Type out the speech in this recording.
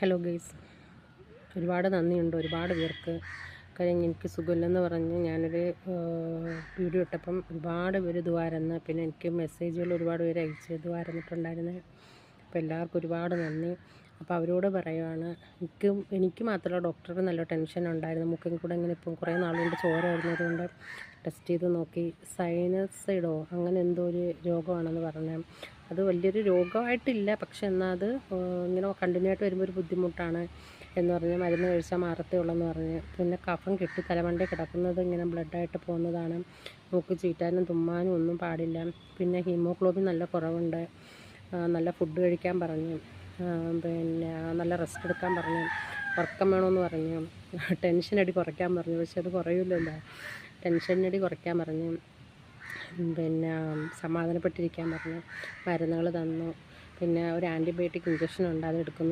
Hello guys. ഒരുപാട് നന്ദിയുണ്ട്. ഒരുപാട് പേർക്ക് കഴിഞ്ഞ് എനിക്ക് സുഖമില്ലെന്ന് പറഞ്ഞ് ഞാനൊരു വീഡിയോ ഇട്ടപ്പം ഒരുപാട് പേര് ഇതുവായിരുന്നു പിന്നെ എനിക്ക് മെസ്സേജുകൾ ഒരുപാട് പേര് അയച്ച് ഇതുവാരെന്നിട്ടുണ്ടായിരുന്നത് അപ്പോൾ എല്ലാവർക്കും ഒരുപാട് നന്ദി. അപ്പോൾ അവരോട് പറയുവാണ് എനിക്കും എനിക്ക് മാത്രമല്ല ഡോക്ടർക്ക് നല്ല ടെൻഷൻ ഉണ്ടായിരുന്നു. മുക്കിൽ കൂടെ ഇങ്ങനെ ഇപ്പം കുറേ നാളുകൊണ്ട് ചോര വരുന്നതുകൊണ്ട് ടെസ്റ്റ് ചെയ്ത് നോക്കി. സൈനസൈഡോ അങ്ങനെ എന്തോ ഒരു രോഗമാണെന്ന് പറഞ്ഞു. അത് വലിയൊരു രോഗമായിട്ടില്ല. പക്ഷെ എന്നാൽ അത് ഇങ്ങനെ കണ്ടിന്യൂ ആയിട്ട് വരുമ്പോൾ ഒരു ബുദ്ധിമുട്ടാണ് എന്ന് പറഞ്ഞ് മരുന്ന് കഴിച്ചാൽ മാറത്തേ ഉള്ളെന്ന് പറഞ്ഞ്. പിന്നെ കഫം കെട്ടി തലമണ്ടി കിടക്കുന്നത് ഇങ്ങനെ ബ്ലഡായിട്ട് പോകുന്നതാണ്. മൂക്ക് ചീറ്റാനും തുമ്മാനും ഒന്നും പാടില്ല. പിന്നെ ഹീമോഗ്ലോബിൻ നല്ല കുറവുണ്ട്. നല്ല ഫുഡ് കഴിക്കാൻ പറഞ്ഞു. പിന്നെ നല്ല റെസ്റ്റ് എടുക്കാൻ പറഞ്ഞു. ഉറക്കം വേണമെന്ന് പറഞ്ഞു. ടെൻഷൻ അടി കുറയ്ക്കാൻ പറഞ്ഞു. പക്ഷെ അത് കുറയില്ലല്ലോ ടെൻഷൻ അടി കുറയ്ക്കാൻ പറഞ്ഞു. പിന്നെ സമാധാനപ്പെട്ടിരിക്കാൻ പറഞ്ഞു. മരുന്നുകൾ തന്നു. പിന്നെ ഒരു ആന്റിബയോട്ടിക് ഇഞ്ചക്ഷൻ ഉണ്ട്. അതെടുക്കുന്നു